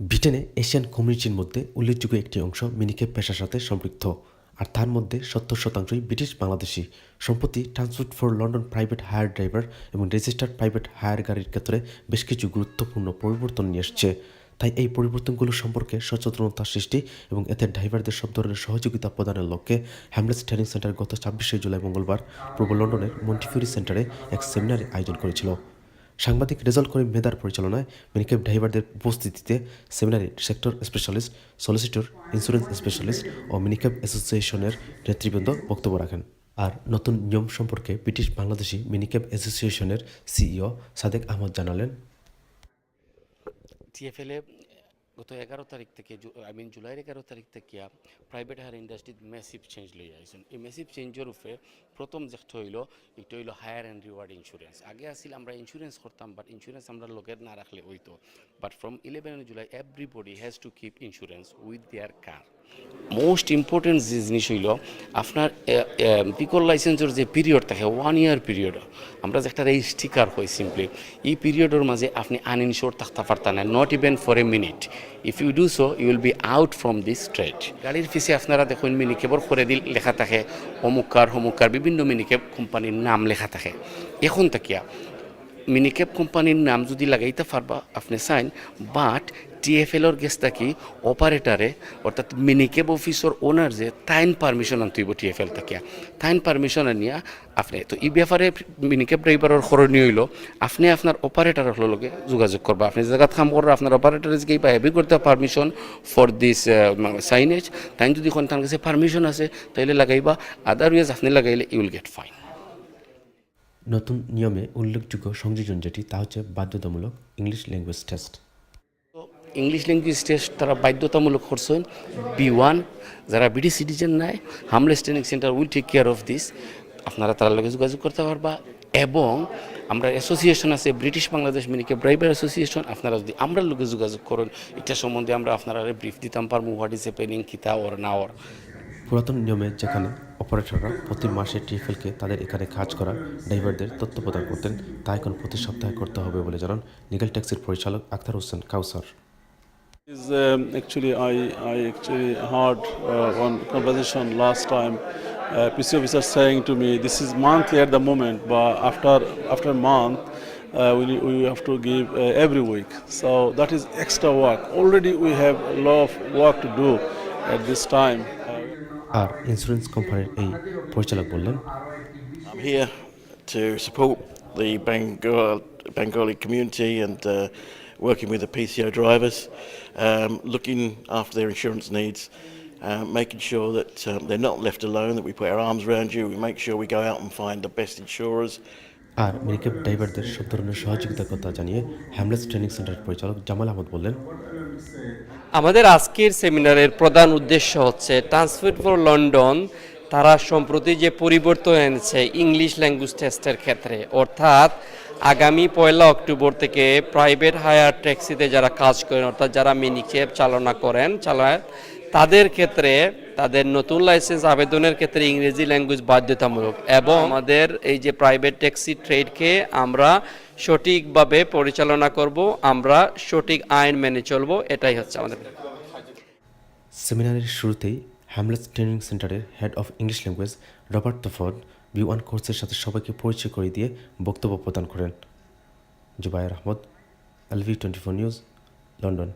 ব্রিটেনে এশিয়ান কমিউনিটির মধ্যে উল্লেখযোগ্য একটি অংশ মিনিকেপ পেশার সাথে সম্পৃক্ত। আর তার মধ্যে সত্তর শতাংশই ব্রিটিশ বাংলাদেশি। সম্প্রতি transport for London private hire driver এবং রেজিস্টার্ড প্রাইভেট হায়ার গাড়ির ক্ষেত্রে বেশ কিছু গুরুত্বপূর্ণ পরিবর্তন নিয়ে এসছে। তাই এই পরিবর্তনগুলো সম্পর্কে সচেতনতা সৃষ্টি এবং এতে ড্রাইভারদের সব ধরনের সহযোগিতা প্রদানের লক্ষ্যে হ্যামলেস ট্রেনিং সেন্টার গত ছাব্বিশে জুলাই মঙ্গলবার পূর্ব লন্ডনের মন্টিফিউরি সেন্টারে এক সেমিনারের আয়োজন করেছিল। সাংবাদিক রেজাল্ট করিম মেদার পরিচালনায় মিনিকেপ ড্রাইভারদের উপস্থিতিতে সেমিনারে sector specialist, solicitor, insurance specialist ও মিনিকেপ অ্যাসোসিয়েশনের নেতৃবৃন্দ বক্তব্য রাখেন। আর নতুন নিয়ম সম্পর্কে ব্রিটিশ বাংলাদেশি মিনিকেপ অ্যাসোসিয়েশনের সিইও সাদেক আহমদ জানালেন। টিএফএলে গত এগারো তারিখ থেকে আই মিন জুলাইয়ের এগারো তারিখ থেকে প্রাইভেট হায়ার ইন্ডাস্ট্রিত মেসিভ চেঞ্জ লই আইছেন। এই মেসিভ চেঞ্জের উপরে প্রথম যেটা হইল, এটা হইল হায়ার অ্যান্ড রিওয়ার্ড ইন্স্যুরেন্স আগে আসিল আমরা ইন্স্যুরেন্স করতাম বাট ইন্স্যুরেন্স আমরা লোকের না রাখলে হইতো। But from eleven July everybody has to keep insurance with their car most important যে জিনিস হইল, আপনার পিকল লাইসেন্সের যে পিরিয়ড থাকে ওয়ান ইয়ার পিরিয়ড আমরা যে একটা স্টিকার হয় সিম্পলি এই পিরিয়ডের মাঝে আপনি আনইনশোর থাকতে পারতেন না not even for a minute if you do so you will be out from this trade গাড়ির ফিসে আপনারা দেখুন মিনিকেবর করে দিল, লেখা থাকে অমুকার হমুকার বিভিন্ন মিনিকেব কোম্পানির নাম লেখা থাকে। এখন তাকিয়া মিনিকেপ কোম্পানির নাম যদি লাগাইতে পারবা, আপনি চাইন বাট টিএফএলর গেছটা কি? অপারেটারে অর্থাৎ মিনিকেপ অফিসর ওনার যে, তাইন পারমিশন আনতে হইব টিএফএল থাকিয়া তাইন পারমিশন আনিয়া আপনি, তো এই ব্যাপারে মিনিকেপ ড্রাইভারের করণীয় হইল, আপনি আপনার অপারেটারের লগে যোগাযোগ করবা। আপনি জায়গাত কাম করবা আপনার অপারেটারে যে বা হেভি করতে পারমিশন ফর দিস সাইনেজ তাই যদি কোন তার কাছে পারমিশন আছে, তাইলে লাগাইবা। আদারওয়াইজ আপনি লাগাইলে ইউ উইল গেট ফাইন নতুন নিয়মে উল্লেখযোগ্য সংযোজন যেটি, তা হচ্ছে বাধ্যতামূলক English language test English language test তারা বাধ্যতামূলক করছেন। বি ওয়ান যারা ব্রিটিশ সিটিজেন নাই Hamlets training centre will take care of this আপনারা তার লগে যোগাযোগ করতে পারবা। এবং আমরা অ্যাসোসিয়েশন আছে ব্রিটিশ বাংলাদেশ মিনিকে ড্রাইভার অ্যাসোসিয়েশন আপনারা যদি আমরা লোকে যোগাযোগ করেন, এটা সম্বন্ধে আমরা আপনারা ব্রিফ দিতাম পারব হোয়াট ইজ হ্যাপেনিং কিতা ওর না ওর পুরাতন নিয়মে যেখানে অপারেটররা প্রতি মাসে টিএফএলকে তাদের এখানে কাজ করা ড্রাইভারদের তথ্য প্রদান করতেন, তা এখন প্রতি সপ্তাহে করতে হবে বলে জানান লিগাল ট্যাক্সির পরিচালক আখতার হোসেন কাউসার। Is um, actually I I actually heard uh, one conversation last time. Uh, PC officer saying to me, this is monthly at the moment, but after after a month, uh, we need- we have to give uh, every week. So that is extra work. Already we have a lot of work to do at this time. Uh, R insurance কোম্পানির এই পরিচালক বললেন I'm here to support the Bengal, Bengali community and uh, working with the PCO drivers, um, looking after their insurance needs, uh, making sure that um, they're not left alone, that we put our arms around you, we make sure we go out and find the best insurers. আর মিনিকেপ ড্রাইভারদের সব ধরনের সহযোগিতার কথা জানিয়ে হ্যামলেস training সেন্টারের পরিচালক জামাল আহমদ বললেন আমাদের আজকের সেমিনারের প্রধান উদ্দেশ্য হচ্ছে ট্রান্সপোর্ট ফর লন্ডন তারা সম্প্রতি যে পরিবর্তন এনেছে ইংলিশ ল্যাঙ্গুয়েজ টেস্টের ক্ষেত্রে অর্থাৎ আগামী পয়লা অক্টোবর থেকে প্রাইভেট হায়ার ট্যাক্সিতে যারা কাজ করেন, অর্থাৎ যারা মিনিকেপ চালনা করেন, চালায়, তাদের ক্ষেত্রে তাদের নতুন লাইসেন্স আবেদনের ক্ষেত্রে ইংরেজি ল্যাঙ্গুয়েজ বাধ্যতামূলক এবং আমাদের এই যে প্রাইভেট ট্যাক্সি ট্রেডকে আমরা সঠিকভাবে পরিচালনা করব, আমরা সঠিক আইন মেনে চলবো, এটাই হচ্ছে আমাদের। সেমিনারের শুরুতেই হ্যামলেস ট্রেনিং সেন্টারের head of English language Robert তফর্ড B one কোর্সের সাথে সবাইকে পরিচয় করে দিয়ে বক্তব্য প্রদান করেন। Zubair Ahmed LV twenty four news London